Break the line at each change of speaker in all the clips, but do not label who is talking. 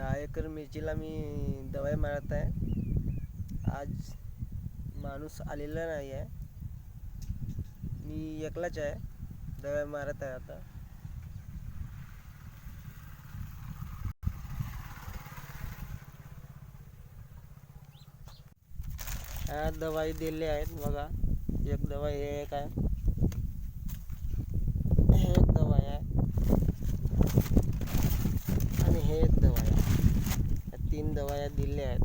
दहा एकर मिरचीला मी दवाई मारत आहे. आज माणूस आलेला नाही आहे. मी एकलाच आहे. दवाई मारत आहे आता. ह्या दवाई दिले आहेत बघा. एक दवाई हे एक आहे हे एक दवाई आहे आणि हे एक दवाई आहे या तीन दवाया दिल्या आहेत.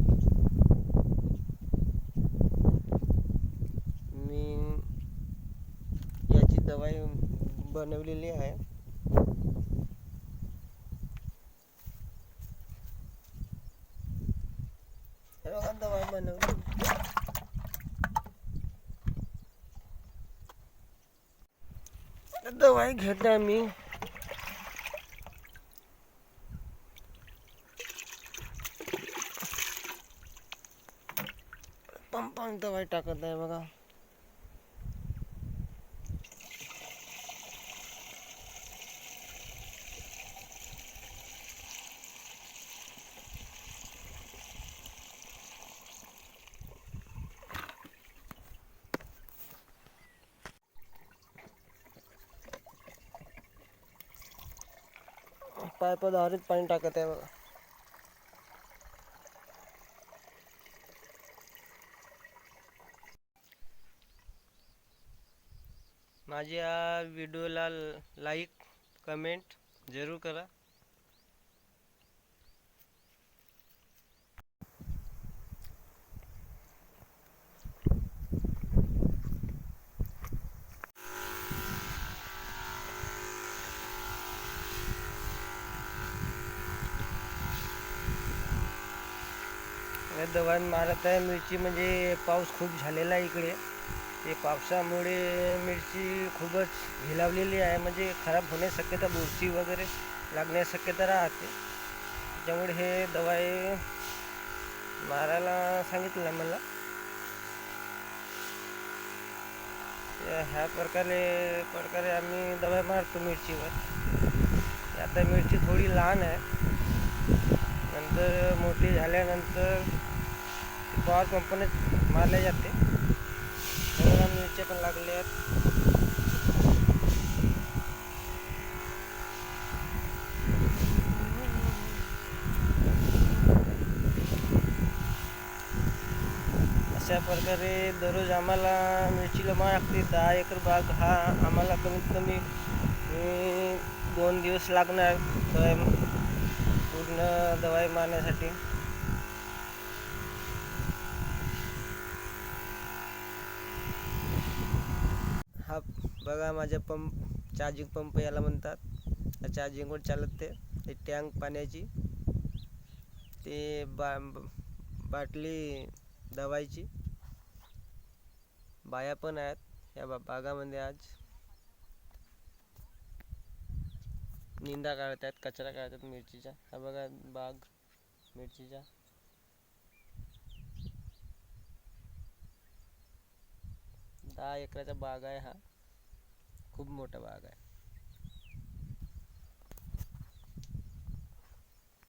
मी याची दवाई बनवलेली आहे. दवाई बनवली. दवाई घेत आहे मी पंपान दवाई टाकत आहे बघा. पायपाद्वारेच पाणी टाकत आहे बघा. माझ्या व्हिडिओला लाईक कमेंट जरूर करा. दवान दवा मारत आहे मिरची म्हणजे पाऊस खूप झालेला आहे इकडे. ते पावसामुळे मिरची खूपच हिलावलेली आहे. म्हणजे खराब होण्याची शक्यता बुरशी वगैरे लागण्याची शक्यता राहते. त्याच्यामुळे हे दवाई मारायला सांगितलं आहे मला. या- ह्या प्रकारे प्रकारे आम्ही दवाई मारतो मिरचीवर. आता मिरची थोडी लहान आहे. नंतर मोठी झाल्यानंतर पॉवर पंपनेच मारले जाते. बघा पण लागले आहेत अशा प्रकारे दररोज आम्हाला मिरचीला माळ लागते. दहा एकर बाग हा आम्हाला कमीत कमी दोन दिवस लागणार. दवाई पूर्ण दवाई मारण्यासाठी हा बघा माझ्या पंप चार्जिंग पंप याला म्हणतात. चार्जिंगवर चालत. ते ते टँक पाण्याची. ते बा बाटली दवाईची बाया पण आहेत या बा बागामध्ये आज. निंदा काढत आहेत कचरा काढतात मिरचीचा. हा बघा बाग मिरचीचा. दहा एकराचा बाग आहे हा. खूप मोठा बाग आहे